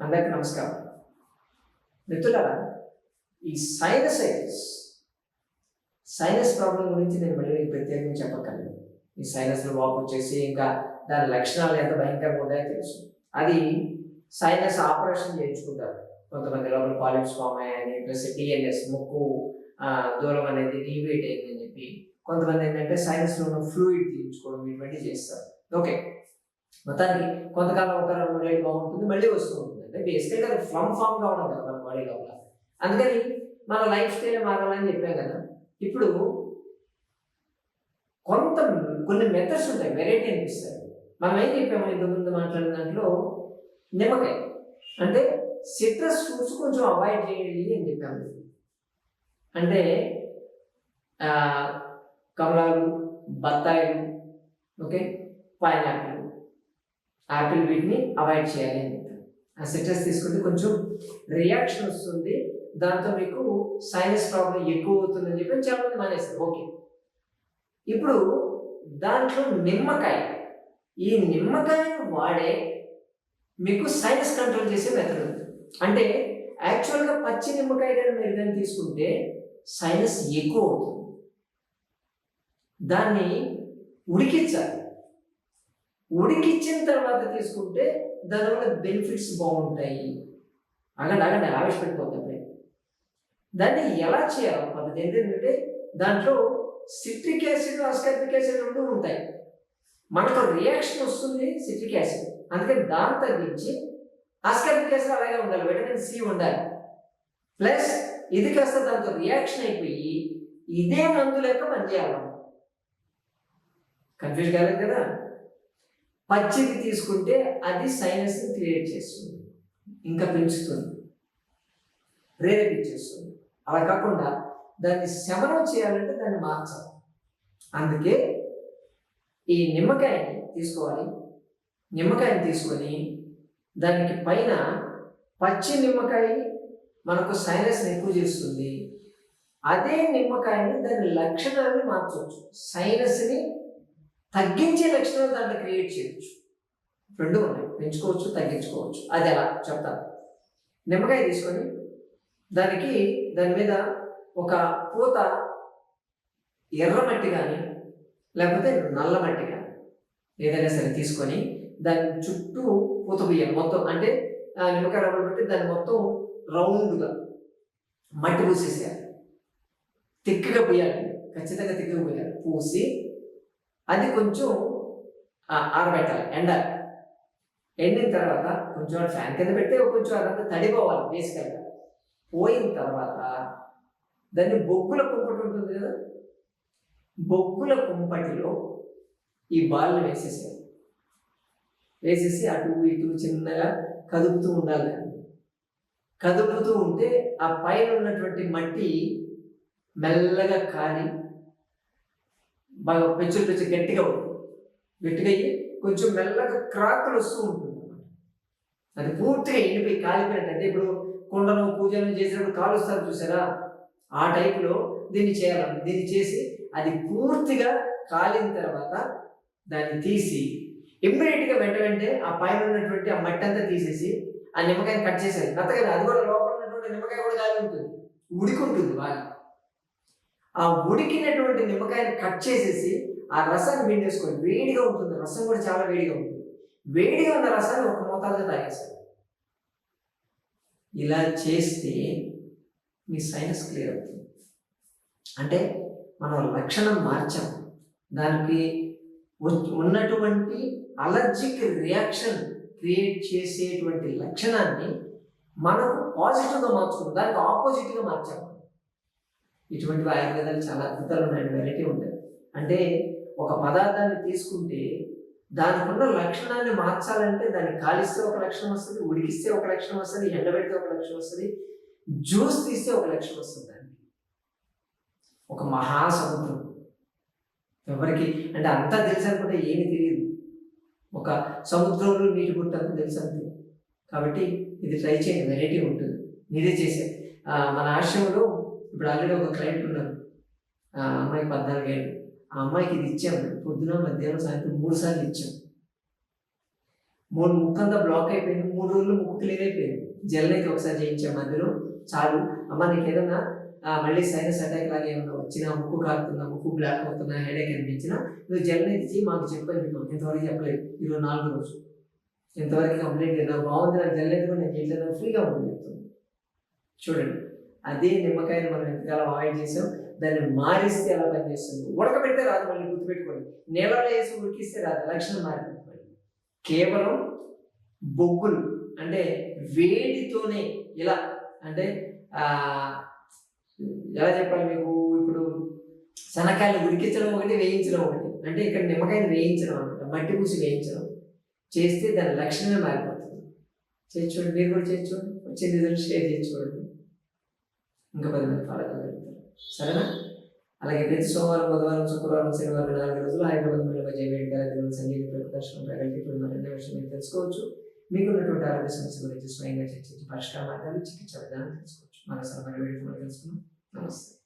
అందరికీ నమస్కారం. మిత్రులారా ఈ సైనసైటిస్ సైనస్ ప్రాబ్లం గురించి నేను మళ్ళీ మీకు ప్రత్యేకంగా చెప్పగలను ఈ సైనస్లో వాపు వచ్చేసి ఇంకా దాని లక్షణాలు ఎంత భయంకరంగా ఉన్నాయో తెలుసు. అది సైనస్ ఆపరేషన్ చేయించుకుంటారు. కొంతమంది లోపల పాలిప్స్ ఫామ్ అయ్యాయని ప్లస్ టిఎన్ఎస్ ముక్కు దూరం అనేది డీవేట్ అయిందని చెప్పి కొంతమంది ఏంటంటే సైనస్లో ఉన్న ఫ్లూయిడ్ తీయించుకోవడం ఇటువంటివి చేస్తారు. ఓకే మొత్తానికి కొంతకాలం ఒక రెండు మూడేళ్ళు బాగుంటుంది మళ్ళీ వస్తూ ఉంటుంది. అంటే బేసికల్గా అది ఫ్లమ్ ఫామ్గా ఉండదు కదా మన బాడీ లోపల. అందుకని మన లైఫ్ స్టైల్ మారాలని చెప్పాం కదా. ఇప్పుడు కొంత కొన్ని మెథడ్స్ ఉంటాయి వెరైటీ అనిపిస్తాయి. మనం ఏం చెప్పాము ఇంతకు ముందు మాట్లాడిన దాంట్లో? నిమ్మకాయ. అంటే సిట్రస్ ఫ్రూట్స్ కొంచెం అవాయిడ్ చేయాలి అని చెప్పాము. అంటే కమలాలు బత్తాయిలు ఓకే పైనాపిల్ యాపిల్ వీటిని అవాయిడ్ చేయాలి అని ఆ సిట్రస్ తీసుకుంటే కొంచెం రియాక్షన్ వస్తుంది. దాంతో మీకు సైనస్ ప్రాబ్లం ఎక్కువ అవుతుందని చెప్పి చాలా మంది మానేస్తారు. ఓకే. ఇప్పుడు దాంట్లో నిమ్మకాయ. ఈ నిమ్మకాయను వాడే మీకు సైనస్ కంట్రోల్ చేసే మెథడ్ ఉంది. అంటే యాక్చువల్గా పచ్చి నిమ్మకాయ కానీ మీరు కానీ తీసుకుంటే సైనస్ ఎక్కువ అవుతుంది. దాన్ని ఉడికించాలి. ఉడికిచ్చిన తర్వాత తీసుకుంటే దానివల్ల బెనిఫిట్స్ బాగుంటాయి. అగండి అగండి ఆవిష్పెట్టుకోకండి దాన్ని ఎలా చేయాలి పద్ధతి ఏంటంటే దాంట్లో సిట్రిక్ యాసిడ్ అస్కార్బిక్ యాసిడ్ రెండు ఉంటాయి. మనకు రియాక్షన్ వస్తుంది సిట్రిక్ యాసిడ్ అందుకని దాన్ని తగ్గించి అస్కార్బిక్ యాసిడ్ అలాగే ఉండాలి విటమిన్ సి ఉండాలి. ప్లస్ ఇది కాస్త దాంతో రియాక్షన్ అయిపోయి ఇదే మందు లెక్క పనిచేయాలి. కన్ఫ్యూజ్ కాలేదు కదా? పచ్చిది తీసుకుంటే అది సైనస్ని క్రియేట్ చేస్తుంది. ఇంకా పెంచుతుంది. ప్రేరేపించేస్తుంది అలా కాకుండా దాన్ని శమనం చేయాలంటే దాన్ని మార్చాలి. అందుకే ఈ నిమ్మకాయని తీసుకోవాలి. నిమ్మకాయని తీసుకొని దానికి పైన పచ్చి నిమ్మకాయ మనకు సైనస్ని ఎక్కువ చేస్తుంది. అదే నిమ్మకాయని దాని లక్షణాన్ని మార్చవచ్చు. సైనస్ని తగ్గించే లక్షణాలు దాంట్లో క్రియేట్ చేయొచ్చు. రెండు ఉన్నాయి. పెంచుకోవచ్చు తగ్గించుకోవచ్చు. అది ఎలా చెప్తాను. నిమ్మకాయ తీసుకొని దానికి దాని మీద ఒక పూత ఎర్ర మట్టి కానీ లేకపోతే నల్ల మట్టి కానీ ఏదైనా సరే తీసుకొని దాని చుట్టూ పూత బియ్యం మొత్తం అంటే ఆ నిమ్మకాయ రవ్వలు పెట్టి దాన్ని మొత్తం రౌండ్గా మట్టి పూసేసేయాలి. తిక్కగా పోయాలి. ఖచ్చితంగా తిక్కగా పోయాలి. పూసి అది కొంచెం ఆరబెట్టాలి ఎండ ఎండిన తర్వాత కొంచెం ఫ్యాన్ కింద పెడితే కొంచెం అదంతా తడిపోవాలి బేసికల్గా. పోయిన తర్వాత దాన్ని బొగ్గుల కుంపటి ఉంటుంది కదా? బొగ్గుల కుంపటిలో ఈ బాల్ని వేసేసేయాలి. వేసేసి అటు ఇటు చిన్నగా కదుపుతూ ఉండాలి కదుపుతూ ఉంటే ఆ పైన ఉన్నటువంటి మట్టి మెల్లగా కాలి బాగా పెచ్చులు పెంచు గట్టిగా గట్టిగా అయ్యి కొంచెం మెల్లగా క్రాకులు వస్తూ ఉంటుంది అది పూర్తిగా ఎండిపోయి కాలిపోయినట్టు అంటే ఇప్పుడు కుండను పూజలు చేసినప్పుడు కాలుస్తారు చూసారా? ఆ టైపులో దీన్ని చేయాలి దీన్ని చేసి అది పూర్తిగా కాలిన తర్వాత దాన్ని తీసి ఇమ్మీడియట్గా వెంట వెంటే ఆ పైన ఉన్నటువంటి ఆ మట్టి అంతా తీసేసి ఆ నిమ్మకాయని కట్ చేసేది మెత్తగా అది కూడా లోపల ఉన్నటువంటి నిమ్మకాయ కూడా కాలి ఉంటుంది. ఉడికి ఉంటుంది బాగా. ఆ ఉడికినటువంటి నిమ్మకాయని కట్ చేసేసి ఆ రసాన్ని పిండేసుకోండి వేడిగా ఉంటుంది. రసం కూడా చాలా వేడిగా ఉంటుంది. వేడిగా ఉన్న రసాన్ని ఒక మోతాదుగా తాగేస్తారు. ఇలా చేస్తే మీ సైనస్ క్లియర్ అవుతుంది. అంటే మనం లక్షణం మార్చాం. దానికి ఉన్నటువంటి అలర్జిక్ రియాక్షన్ క్రియేట్ చేసేటువంటి లక్షణాన్ని మనం పాజిటివ్గా మార్చుకున్నాం దానికి ఆపోజిట్గా మార్చాము ఇటువంటి ఆయుర్వేదాలు చాలా అద్భుతాలు ఉన్నాయి వెరైటీ ఉంటాయి. అంటే ఒక పదార్థాన్ని తీసుకుంటే దానికి ఉన్న లక్షణాన్ని మార్చాలంటే దాన్ని కాలిస్తే ఒక లక్షణం వస్తుంది ఉడికిస్తే ఒక లక్షణం వస్తుంది ఎండబెడితే ఒక లక్షణం వస్తుంది జ్యూస్ తీస్తే ఒక లక్షణం వస్తుంది దానికి. ఒక మహాసముద్రం. ఎవరికి? అంటే అంతా తెలుసు అనుకుంటే ఏమి తెలియదు. ఒక సముద్రంలో నీటి గుట్టంతా తెలుసు అంతే. కాబట్టి ఇది ట్రై చేయండి వెరైటీ ఉంటుంది. మీరే చేసే. మన ఆశ్రమంలో ఇప్పుడు ఆల్రెడీ ఒక క్లయింట్ ఉన్నారు. ఆ అమ్మాయి పద్నాలుగు ఏళ్ళు. ఆ అమ్మాయికి ఇది ఇచ్చాము పొద్దున మధ్యాహ్నం సాయంత్రం మూడు సార్లు ఇచ్చాం. మూడు ముక్కంతా బ్లాక్ అయిపోయింది. మూడు రోజులు ముక్కు క్లియర్ అయిపోయింది. జెల్ అయితే ఒకసారి చేయించాం మధ్యలో చాలు. అమ్మ నీకు ఏదన్నా మళ్ళీ సైనస్ అటాక్ లాగా ఏమన్నా వచ్చినా ముక్కు కారుతున్నా ముక్కు బ్లాక్ అవుతున్నా హెడేక్ అనిపించినా నువ్వు జల్ ఇచ్చి మాకు చెప్పని చెప్పాం ఇంతవరకు చెప్పలేదు. ఈరోజు నాలుగు రోజు ఇంతవరకు కంప్లైంట్ లేదు. నాకు బాగుంది. నాకు జల్ అయితే నేను చేయలేదు ఫ్రీగా ఉంటుంది చెప్తుంది చూడండి. అదే నిమ్మకాయని మనం ఎంతకాలం అవాయిడ్ చేసాం. దాన్ని మారిస్తే ఎలా పనిచేస్తుంది? ఉడకబెడితే రాదు మళ్ళీ గుర్తుపెట్టుకోండి. నేలలో వేసి ఉడికిస్తే రాదు లక్షణం మారిపోతుంది. కేవలం బొగ్గులు అంటే వేడితోనే ఇలా అంటే ఎలా చెప్పాలి మీకు? ఇప్పుడు శనకాయలు ఉడికించడం ఒకటి వేయించడం ఒకటి. అంటే ఇక్కడ నిమ్మకాయని వేయించడం అనమాట మట్టి పూసి వేయించడం. చేస్తే దాని లక్షణమే మారిపోతుంది. చేసి చూడండి మీరు కూడా చేసి చూడండి. వచ్చే రిజల్ట్ షేర్ చేసి చూడండి. ఇంకా పది మంది ఫాలో కాగలుగుతారు సరేనా? అలాగే ప్రతి సోమవారం బుధవారం శుక్రవారం శనివారం నాలుగు రోజులు హైదరాబాద్ మీద జయవేడి గారి సంగీత ప్రదర్శన ప్రగతి మరిన్ని విషయం మీరు తెలుసుకోవచ్చు. మీకున్నటువంటి ఆరోగ్య సమస్య గురించి స్వయంగా చర్చించి పరిష్కార మార్గాలు చికిత్స విధానం తెలుసుకోవచ్చు. మరోసారి మరి తెలుసుకున్నాం నమస్తే.